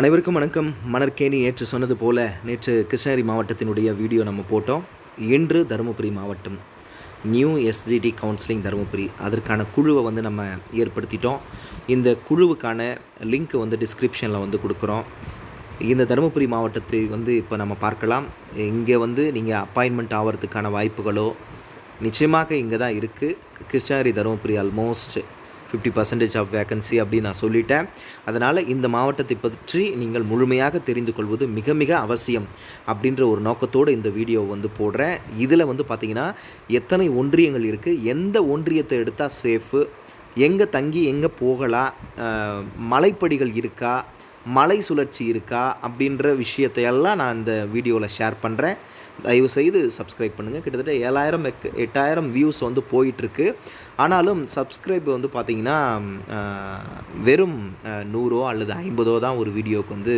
அனைவருக்கும் வணக்கம். மணற்கேணி நேற்று சொன்னது போல நேற்று கிருஷ்ணகிரி மாவட்டத்தினுடைய வீடியோ நம்ம போட்டோம். இன்று தருமபுரி மாவட்டம் நியூ எஸ்ஜிடி கவுன்சிலிங் தருமபுரி அதற்கான குழுவை வந்து நம்ம ஏற்படுத்திட்டோம். இந்த குழுவுக்கான லிங்க் வந்து டிஸ்கிரிப்ஷனில் வந்து கொடுக்குறோம். இந்த தருமபுரி மாவட்டத்தை வந்து இப்போ நம்ம பார்க்கலாம். இங்கே வந்து நீங்கள் அப்பாயின்மெண்ட் ஆகிறதுக்கான வாய்ப்புகளோ நிச்சயமாக இங்கே தான் இருக்குது Krishnagiri Dharmapuri almost fifty percentage of vacancy அப்படின்னு நான் சொல்லிட்டேன். அதனால் இந்த மாவட்டத்தை பற்றி நீங்கள் முழுமையாக தெரிந்து கொள்வது மிக மிக அவசியம் அப்படின்ற ஒரு நோக்கத்தோடு இந்த வீடியோ வந்து போடுறேன். இதில் வந்து பார்த்திங்கன்னா எத்தனை ஒன்றியங்கள் இருக்குது எந்த ஒன்றியத்தை எடுத்தால் சேஃபு எங்கே தங்கி எங்கே போகலாம் மலைப்படிகள் இருக்கா? மலை சுழற்சி இருக்கா? அப்படின்ற விஷயத்தையெல்லாம் நான் இந்த வீடியோவில் ஷேர் பண்ணுறேன் தயவுசெய்து சப்ஸ்கிரைப் பண்ணுங்கள் கிட்டத்தட்ட ஏழாயிரம் எக் எட்டாயிரம் வியூஸ் வந்து போயிட்டுருக்கு. ஆனாலும் சப்ஸ்கிரைப் வந்து பார்த்திங்கன்னா வெறும் நூறோ அல்லது ஐம்பதோ தான் ஒரு வீடியோவுக்கு வந்து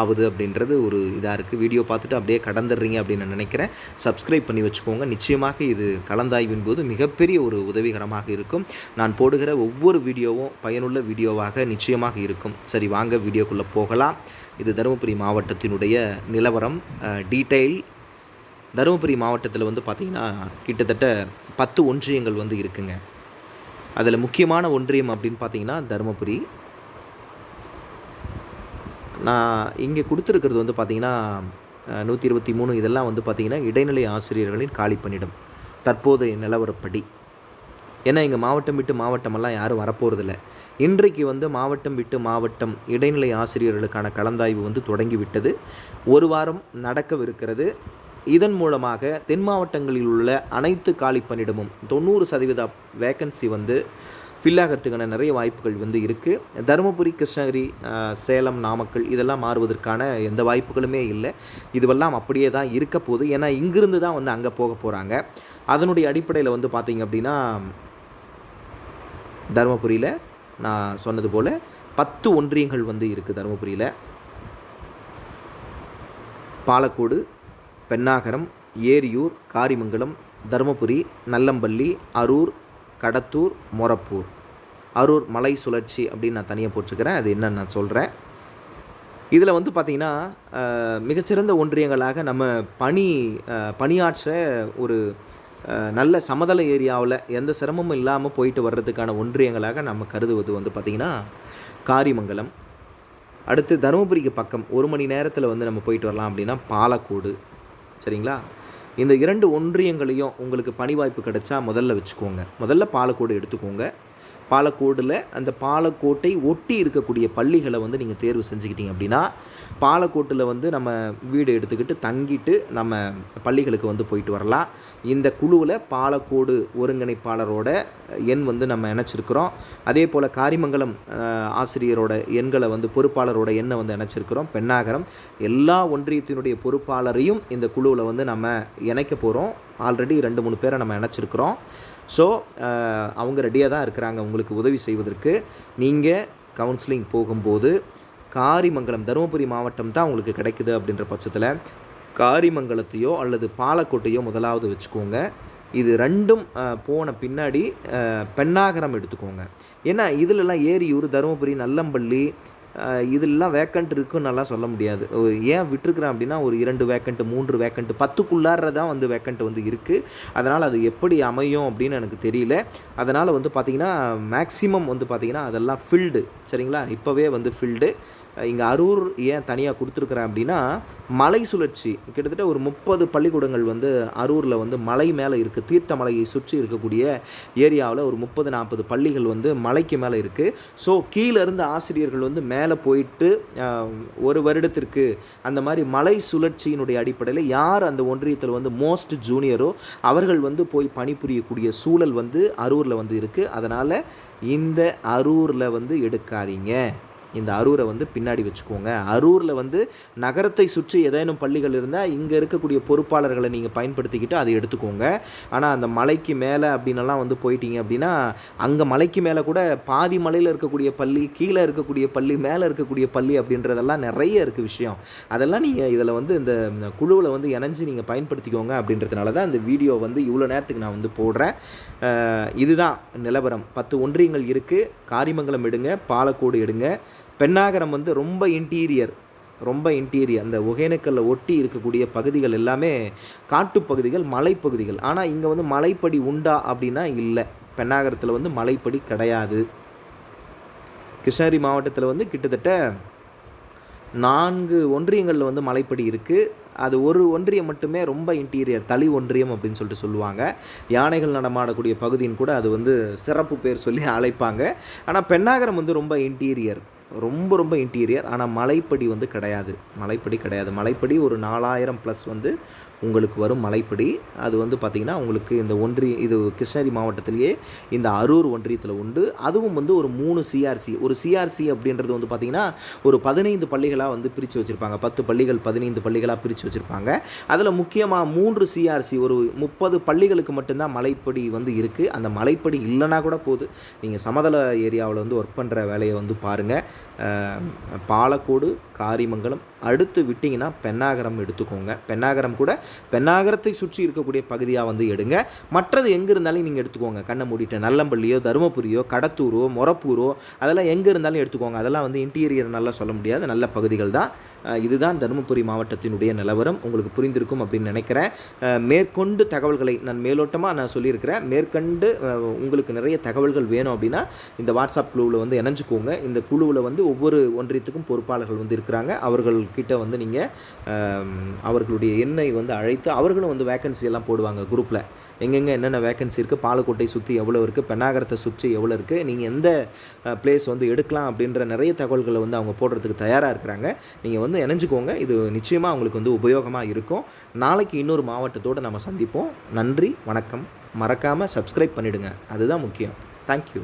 ஆகுது அப்படின்றது ஒரு இதாக இருக்குது வீடியோ பார்த்துட்டு அப்படியே கடந்துடுறீங்க அப்படின்னு நான் நினைக்கிறேன். சப்ஸ்கிரைப் பண்ணி வச்சுக்கோங்க. நிச்சயமாக இது கலந்தாய்வின் போது மிகப்பெரிய ஒரு உதவிகரமாக இருக்கும். நான் போடுகிற ஒவ்வொரு வீடியோவும் பயனுள்ள வீடியோவாக நிச்சயமாக இருக்கும். சரி வாங்க வீடியோக்குள்ளே போகலாம். இது தருமபுரி மாவட்டத்தினுடைய நிலவரம். டீட்டெயில் தருமபுரி மாவட்டத்தில் வந்து பார்த்திங்கன்னா கிட்டத்தட்ட பத்து ஒன்றியங்கள் வந்து இருக்குங்க. அதில் முக்கியமான ஒன்றியம் அப்படின்னு பார்த்தீங்கன்னா தருமபுரி. நான் இங்கே கொடுத்துருக்கிறது வந்து பார்த்திங்கன்னா நூற்றி இருபத்தி மூணு இதெல்லாம் வந்து பார்த்திங்கன்னா இடைநிலை ஆசிரியர்களின் காலி பணியிடம் தற்போதைய நிலவரப்படி. ஏன்னா இங்கே மாவட்டம் விட்டு மாவட்டமெல்லாம் யாரும் வரப்போகிறதில்ல இன்றைக்கு வந்து மாவட்டம் விட்டு மாவட்டம் இடைநிலை ஆசிரியர்களுக்கான கலந்தாய்வு வந்து தொடங்கிவிட்டது ஒரு வாரம் நடக்கவிருக்கிறது. இதன் மூலமாக தென் மாவட்டங்களில் உள்ள அனைத்து காலி பணியிடமும் தொண்ணூறு சதவீத வேக்கன்சி வந்து ஃபில் ஆகிறதுக்கான நிறைய வாய்ப்புகள் வந்து இருக்குது தருமபுரி கிருஷ்ணகிரி சேலம் நாமக்கல் இதெல்லாம் மாறுவதற்கான எந்த வாய்ப்புகளுமே இல்லை. இதுவெல்லாம் அப்படியே தான் இருக்க போகுது. ஏன்னா இங்கிருந்து தான் வந்து அங்கே போக போகிறாங்க அதனுடைய அடிப்படையில் வந்து பார்த்திங்க அப்படின்னா தருமபுரியில் நான் சொன்னது போல் பத்து ஒன்றியங்கள் வந்து இருக்குது தருமபுரியில். பாலக்கோடு பெண்ணாகரம் ஏரியூர் காரிமங்கலம் தருமபுரி நல்லம்பள்ளி அரூர் கடத்தூர் மொரப்பூர். அரூர் மலை சுழற்சி அப்படின்னு நான் தனியாக போட்டுக்கிறேன். அது என்னன்னு நான் சொல்கிறேன் இதில் வந்து பார்த்திங்கன்னா மிகச்சிறந்த ஒன்றியங்களாக நம்ம பணி பணியாற்ற ஒரு நல்ல சமதள ஏரியாவில் எந்த சிரமமும் இல்லாமல் போயிட்டு வர்றதுக்கான ஒன்றியங்களாக நம்ம கருதுவது வந்து பார்த்திங்கன்னா காரிமங்கலம். அடுத்து தருமபுரிக்கு பக்கம் ஒரு மணி நேரத்தில் வந்து நம்ம போயிட்டு வரலாம் அப்படின்னா பாலக்கோடு. சரிங்களா? இந்த இரண்டு ஒன்றியங்களையும் உங்களுக்கு பணி வாய்ப்பு கிடைச்சா முதல்ல வச்சுக்கோங்க. முதல்ல பாலக்கோடு எடுத்துக்கோங்க. பாலக்கோடில் அந்த பாலக்கோட்டை ஒட்டி இருக்கக்கூடிய பள்ளிகளை வந்து நீங்கள் தேர்வு செஞ்சுக்கிட்டீங்க அப்படின்னா பாலக்கோட்டில் வந்து நம்ம வீடு எடுத்துக்கிட்டு தங்கிட்டு நம்ம பள்ளிகளுக்கு வந்து போயிட்டு வரலாம். இந்த குழுவில் பாலக்கோடு ஒருங்கிணைப்பாளரோட எண் வந்து நம்ம இணைச்சிருக்கிறோம். அதே போல் காரிமங்கலம் ஆசிரியரோட எண்களை வந்து பொறுப்பாளரோட எண்ணை வந்து இணைச்சிருக்கிறோம். பெண்ணாகரம். எல்லா ஒன்றியத்தினுடைய பொறுப்பாளரையும் இந்த குழுவில் வந்து நம்ம இணைக்க போகிறோம் ஆல்ரெடி ரெண்டு மூணு பேரை நம்ம இணைச்சிருக்கிறோம். ஸோ uh, அவங்க ரெடியாக தான் இருக்கிறாங்க உங்களுக்கு உதவி செய்வதற்கு. நீங்கள் கவுன்சிலிங் போகும்போது காரிமங்கலம் தருமபுரி மாவட்டம் தான் உங்களுக்கு கிடைக்குது அப்படின்ற பட்சத்தில் காரிமங்கலத்தையோ அல்லது பாலக்கோட்டையோ முதலாவது வச்சுக்கோங்க. இது ரெண்டும் போன பின்னாடி பெண்ணாகரம் எடுத்துக்கோங்க. ஏன்னா இதிலெல்லாம் ஏரியூர் தருமபுரி நல்லம்பள்ளி இதெல்லாம் வேக்கண்ட் இருக்குன்னு நல்லா சொல்ல முடியாது. ஓ, ஏன் விட்டுருக்குறேன் அப்படின்னா ஒரு இரண்டு வேக்கண்ட்டு மூன்று வேக்கண்ட் பத்துக்குள்ளார தான் வந்து வேக்கண்ட் வந்து இருக்குது அதனால் அது எப்படி அமையும் அப்படின்னு எனக்கு தெரியல. அதனால் வந்து பார்த்திங்கன்னா மேக்ஸிமம் வந்து பார்த்திங்கன்னா அதெல்லாம் ஃபில்டு சரிங்களா? இப்போவே வந்து ஃபில்டு இங்கே அரூர் ஏன் தனியாக கொடுத்துருக்குறேன் அப்படின்னா மலை சுழற்சி. கிட்டத்தட்ட ஒரு முப்பது பள்ளிக்கூடங்கள் வந்து அரூரில் வந்து மலை மேலே இருக்குது தீர்த்த மலையை சுற்றி இருக்கக்கூடிய ஏரியாவில் ஒரு முப்பது நாற்பது பள்ளிகள் வந்து மலைக்கு மேலே இருக்குது ஸோ கீழேருந்து ஆசிரியர்கள் வந்து மேலே போயிட்டு ஒரு வருடத்திற்கு அந்த மாதிரி மலை சுழற்சியினுடைய அடிப்படையில் யார் அந்த ஒன்றியத்தில் வந்து மோஸ்ட் ஜூனியரோ அவர்கள் வந்து போய் பணிபுரியக்கூடிய சூழல் வந்து அரூரில் வந்து இருக்குது அதனால் இந்த அரூரில் வந்து எடுக்காதீங்க. இந்த அரூரை வந்து பின்னாடி வச்சுக்கோங்க. அரூரில் வந்து நகரத்தை சுற்றி ஏதேனும் பள்ளிகள் இருந்தால் இங்கே இருக்கக்கூடிய பொறுப்பாளர்களை நீங்கள் பயன்படுத்திக்கிட்டு அதை எடுத்துக்கோங்க. ஆனால் அந்த மலைக்கு மேலே அப்படின்னலாம் வந்து போயிட்டீங்க அப்படின்னா அங்கே மலைக்கு மேலே கூட பாதி மலையில் இருக்கக்கூடிய பள்ளி கீழே இருக்கக்கூடிய பள்ளி மேலே இருக்கக்கூடிய பள்ளி அப்படின்றதெல்லாம் நிறைய இருக்குது விஷயம். அதெல்லாம் நீங்கள் இதில் வந்து இந்த குழுவில் வந்து இணைஞ்சு நீங்கள் பயன்படுத்திக்கோங்க அப்படின்றதுனால தான் இந்த வீடியோ வந்து இவ்வளோ நேரத்துக்கு நான் வந்து போடுறேன். இதுதான் நிலவரம். பத்து ஒன்றியங்கள் இருக்குது காரிமங்கலம் எடுங்க பாலக்கோடு எடுங்க. பெண்ணாகரம் வந்து ரொம்ப இன்டீரியர் ரொம்ப இன்டீரியர் அந்த ஒகேனக்கல்ல ஒட்டி இருக்கக்கூடிய பகுதிகள் எல்லாமே காட்டுப்பகுதிகள் மலைப்பகுதிகள். ஆனால் இங்கே வந்து மலைப்படி உண்டா அப்படின்னா இல்லை. பெண்ணாகரத்தில் வந்து மலைப்படி கிடையாது. கிருஷ்ணகிரி மாவட்டத்தில் வந்து கிட்டத்தட்ட நான்கு ஒன்றியங்களில் வந்து மலைப்படி இருக்குது அது ஒரு ஒன்றியம் மட்டுமே ரொம்ப இன்டீரியர் தளி ஒன்றியம் அப்படின்னு சொல்லிட்டு சொல்லுவாங்க. யானைகள் நடமாடக்கூடிய பகுதின்னு கூட அது வந்து சிறப்பு பேர் சொல்லி அழைப்பாங்க. ஆனால் பெண்ணாகரம் வந்து ரொம்ப இன்டீரியர் ரொம்ப ரொம்ப இன்டீரியர் ஆனால் மலைப்படி வந்து கிடையாது. மலைப்படி கிடையாது. மலைப்படி ஒரு நாலாயிரம் ப்ளஸ் வந்து உங்களுக்கு வரும் மலைப்படி. அது வந்து பார்த்திங்கன்னா உங்களுக்கு இந்த ஒன்றிய இது கிருஷ்ணகிரி மாவட்டத்திலேயே இந்த அரூர் ஒன்றியத்தில் உண்டு. அதுவும் வந்து ஒரு மூணு சிஆர்சி ஒரு சிஆர்சி அப்படின்றது வந்து பார்த்திங்கன்னா ஒரு பதினைந்து பள்ளிகளாக வந்து பிரித்து வச்சுருப்பாங்க. பத்து பள்ளிகள் பதினைந்து பள்ளிகளாக பிரித்து வச்சுருப்பாங்க. அதில் முக்கியமாக மூன்று சிஆர்சி ஒரு முப்பது பள்ளிகளுக்கு மட்டும்தான் மலைப்படி வந்து இருக்குது அந்த மலைப்படி இல்லைன்னா கூட போகுது நீங்கள் சமதள ஏரியாவில் வந்து ஒர்க் பண்ணுற வேலையை வந்து பாருங்கள் பாலக்கோடு காரிமங்கலம் அடுத்து விட்டிங்கன்னா பெண்ணாகரம் எடுத்துக்கோங்க. பெண்ணாகரம் கூட பெண்ணாகரத்தை சுற்றி இருக்கக்கூடிய பகுதியாக வந்து எடுங்க. மற்றது எங்கே இருந்தாலும் நீங்கள் எடுத்துக்கோங்க. கண்ணை மூடிட்டு நல்லம்பள்ளியோ தருமபுரியோ கடத்தூரோ மொரப்பூரோ அதெல்லாம் எங்கே இருந்தாலும் எடுத்துக்கோங்க. அதெல்லாம் வந்து இன்டீரியர் நல்லா சொல்ல முடியாது. நல்ல பகுதிகள் தான். இதுதான் தருமபுரி மாவட்டத்தினுடைய நிலவரம். உங்களுக்கு புரிந்திருக்கும் அப்படின்னு நினைக்கிறேன். மேற்கொண்டு தகவல்களை நான் மேலோட்டமாக நான் சொல்லியிருக்கிறேன். மேற்கண்டு உங்களுக்கு நிறைய தகவல்கள் வேணும் அப்படின்னா இந்த வாட்ஸ்அப் குழுவில் வந்து இணைஞ்சுக்கோங்க. இந்த குழுவில் வந்து ஒவ்வொரு ஒன்றியத்துக்கும் பொறுப்பாளர்கள் வந்து இருக்கிறாங்க. அவர்கள்கிட்ட வந்து நீங்கள் அவர்களுடைய எண்ணை வந்து அழைத்து அவர்களும் வந்து வேக்கன்சி எல்லாம் போடுவாங்க குரூப்பில் எங்கெங்கே என்னென்ன வேக்கன்சி இருக்குது பாலக்கோட்டை சுற்றி எவ்வளோ இருக்குது பெண்ணாகரத்தை சுற்றி எவ்வளோ இருக்குது நீங்கள் எந்த பிளேஸ் வந்து எடுக்கலாம் அப்படின்ற நிறைய தகவல்களை வந்து அவங்க போடுறதுக்கு தயாராக இருக்கிறாங்க. நீங்கள் வந்து வந்து இணைஞ்சுக்கோங்க. இது நிச்சயமாக உங்களுக்கு வந்து உபயோகமாக இருக்கும். நாளைக்கு இன்னொரு மாவட்டத்தோடு நம்ம சந்திப்போம். நன்றி வணக்கம். மறக்காமல் சப்ஸ்கிரைப் பண்ணிவிடுங்க அதுதான் முக்கியம். தேங்க்யூ